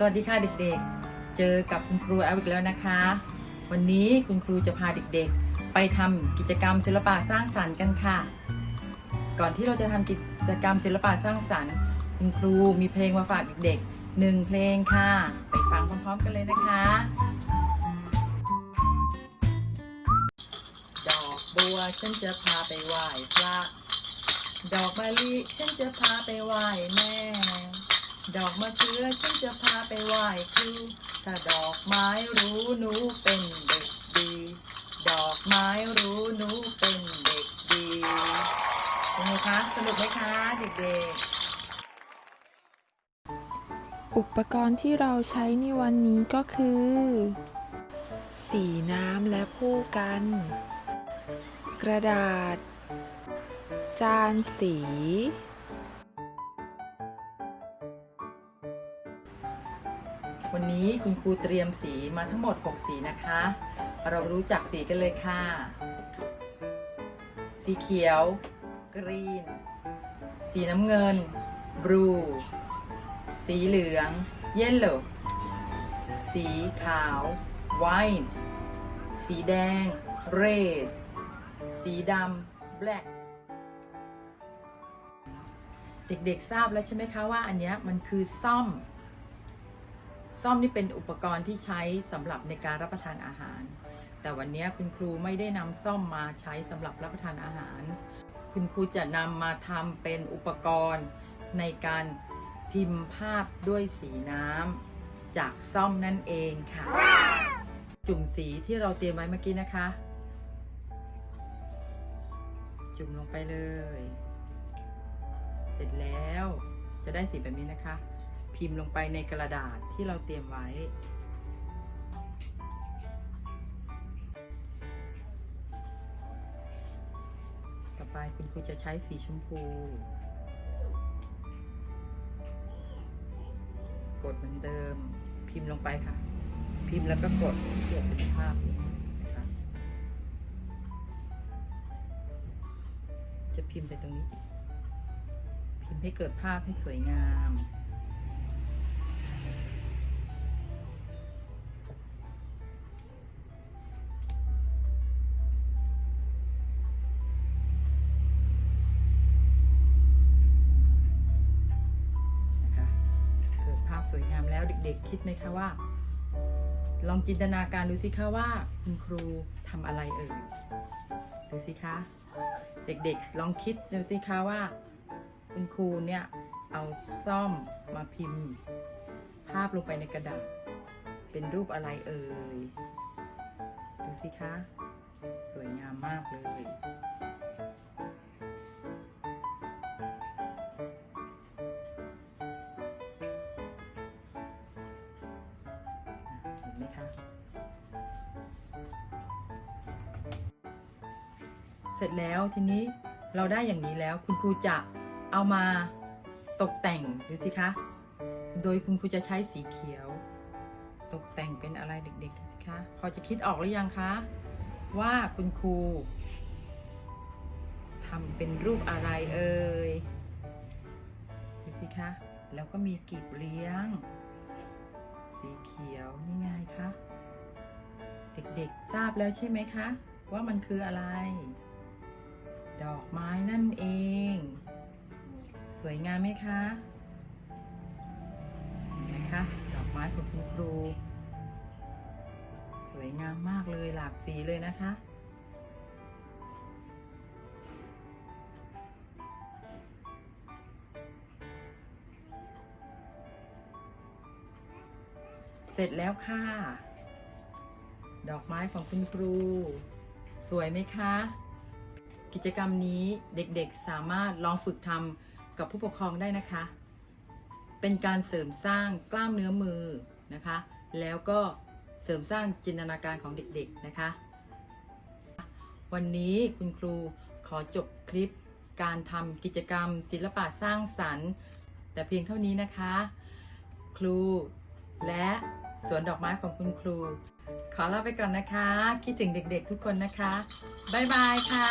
สวัสดีค่ะเด็กๆ เจอกับคุณครูแอลอีกแล้วนะคะ วันนี้คุณครูจะพาเด็กๆ ไปทำกิจกรรมศิลปะสร้างสรรค์กันค่ะ ก่อนที่เราจะทำกิจกรรมศิลปะสร้างสรรค์ คุณครูมีเพลงมาฝากเด็กๆหนึ่งเพลงค่ะ ไปฟังพร้อมๆกันเลยนะคะดอกบัวฉันจะพาไปไหว้พระดอกมะลิฉันจะพาไปไหว้แม่ ดอกมะเขือฉันจะพาไปไหว้ครู ถ้าดอกไม้รู้หนูเป็นเด็กดี ดอกไม้รู้หนูเป็นเด็กดีเป็นไงคะสนุกไหมคะเด็กๆอุปกรณ์ที่เราใช้ในวันนี้ก็คือ สีน้ำและผู้กัน กระดาษ จานสี วันนี้คุณครูเตรียมสีมาทั้งหมด 6 สีนะคะ เรารู้จักสีกันเลยค่ะ สีเขียว กรีน สีน้ำเงิน บลู สีเหลือง เยลโล่สีขาวไวท์สีแดง เรด สีดำ แบล็กเด็กๆทราบแล้วใช่ไหมคะว่าอันเนี้ยมันคือซ่อม ซ่อมนี่เป็นอุปกรณ์ที่ใช้สำหรับในการรับประทานอาหาร แต่วันนี้คุณครูไม่ได้นำซ่อมมาใช้สำหรับรับประทานอาหาร คุณครูจะนำมาทำเป็นอุปกรณ์ในการพิมพ์ภาพด้วยสีน้ำจากซ่อมนั่นเองค่ะ จุ่มสีที่เราเตรียมไว้เมื่อกี้นะคะ จุ่มลงไปเลย เสร็จแล้วจะได้สีแบบนี้นะคะ พิมพ์ลงไปในกระดาษที่เราเตรียมไว้ ต่อไปคุณครูจะใช้สีชมพู กดเหมือนเดิม พิมพ์ลงไปค่ะ พิมพ์แล้วก็กดเกิดเป็นภาพนะคะจะพิมพ์ไปตรงนี้ พิมพ์ให้เกิดภาพให้สวยงาม สวยงามแล้วเด็กๆ คิดไหมคะว่า ลองจินตนาการดูสิคะว่าคุณครูทำอะไรเอ่ยดูสิคะ เด็กๆ ลองคิดดูสิคะว่า คุณครูเนี่ยเอาซ่อมมาพิมพ์ ภาพลงไปในกระดาษ เป็นรูปอะไรเอ่ยดูสิคะ สวยงามมากเลย ไหมคะ เสร็จแล้วทีนี้เราได้อย่างนี้แล้วคุณครูจะเอามาตกแต่งดูสิคะ โดยคุณครูจะใช้สีเขียว ตกแต่งเป็นอะไรเด็กๆดูสิคะ พอจะคิดออกหรือยังคะ ว่าคุณครูทำเป็นรูปอะไรเอ่ยดูสิคะ แล้วก็มีกีบเลี้ยง สีเขียวนี่ไงคะเด็กๆทราบแล้วใช่ไหมคะ ว่ามันคืออะไร ดอกไม้นั่นเอง สวยงามไหมคะเห็นไหมคะดอกไม้ของคุณครู สวยงามมากเลยหลากสีเลยนะคะ สร็จแล้วค่ะ ดอกไม้ของคุณครู สวยไหมคะ กิจกรรมนี้เด็กๆสามารถลองฝึกทำกับผู้ปกครองได้นะคะ เป็นการเสริมสร้างกล้ามเนื้อมือนะคะ แล้วก็เสริมสร้างจินตนาการของเด็กๆนะคะ วันนี้คุณครูขอจบคลิปการทำกิจกรรมศิลปะสร้างสรรค์ แต่เพียงเท่านี้นะคะ ครูและ สวนดอกไม้ของคุณครู ขอลาไปก่อนนะคะ คิดถึงเด็กๆทุกคนนะคะ บ๊ายบายค่ะ